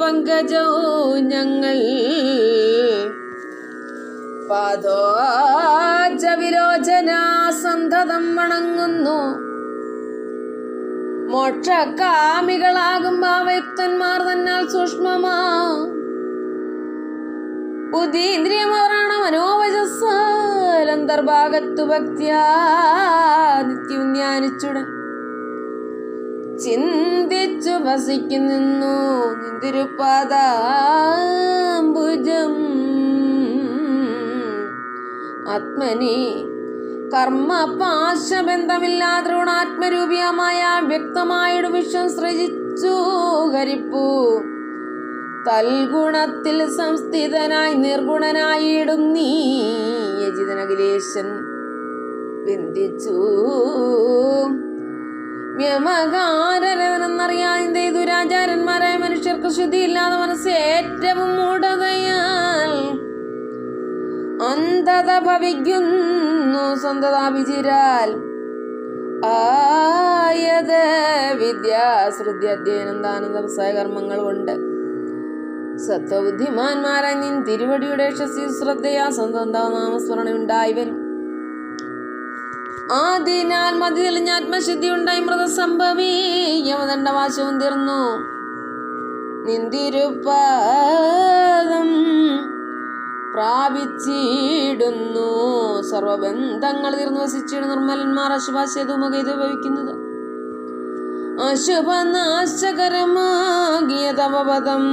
പങ്കജോ ഞങ്ങൾ. പാദോജ വിരോചന സന്തതം വണങ്ങുന്നു. മോക്ഷകാമികളാകും ഭാവയുക്തന്മാർ തന്നാൽ സൂക്ഷ്മമാ. ബുദ്ധീന്ദ്രിയമവറാണ മനോവചസ്സാലന്തർഭാഗത്തു ഭക്തിയാ നിത്യവും ധ്യാനിച്ചുടൻ ചിന്തിച്ചു വസിക്കുന്നു നിന്തിരുപാദാംബുജം. ആത്മനെ കർമ്മ പാശബന്ധമില്ലാതെ ഋണാത്മരൂപിയമായ വ്യക്തമായൊരു വിശ്വം സൃജിച്ചു. ഹരിപ്പൂ തൽഗുണത്തിൽ സംസ്ഥിതനായി നിർഗുണനായിടും നീ. യജിതനഖിലേശൻ ബന്ധിച്ചു വ്യമകാരനെന്നറിയാതെ ദുരാചാരന്മാരായ മനുഷ്യർക്ക് ശുദ്ധിയില്ലാതെ മനസ്സ് ഏറ്റവും മൂടതയാൽ അന്ധത ഭവിക്കുന്നു. സ്വന്തതാഭിചിരാൽ ആയത് വിദ്യാശ്രുതി അധ്യയനം ദാനം വ്യവസായ കർമ്മങ്ങൾ കൊണ്ട്. സത്വബുദ്ധിമാന്മാരായ നിൻ തിരുവടിയുടെ ശ്രദ്ധയാ സ്വന്തം നാമസ്മരണ ഉണ്ടായി വരും ആദ്യനാൽ മതി തെളിഞ്ഞ ആത്മശുദ്ധി ഉണ്ടായി മൃതസംഭവി. യമദണ്ഡവാശവും തീർന്നു. നിന്തിരുപാദം പ്രാപിച്ചിടുന്നു. സർവബന്ധങ്ങൾ തീർന്നു വസിച്ചിടുന്നു. നിർമ്മലന്മാർ അശുഭാശയതുമക ഇത് ഭവിക്കുന്നത് അശുഭനാശകരമാകിയ തവപദം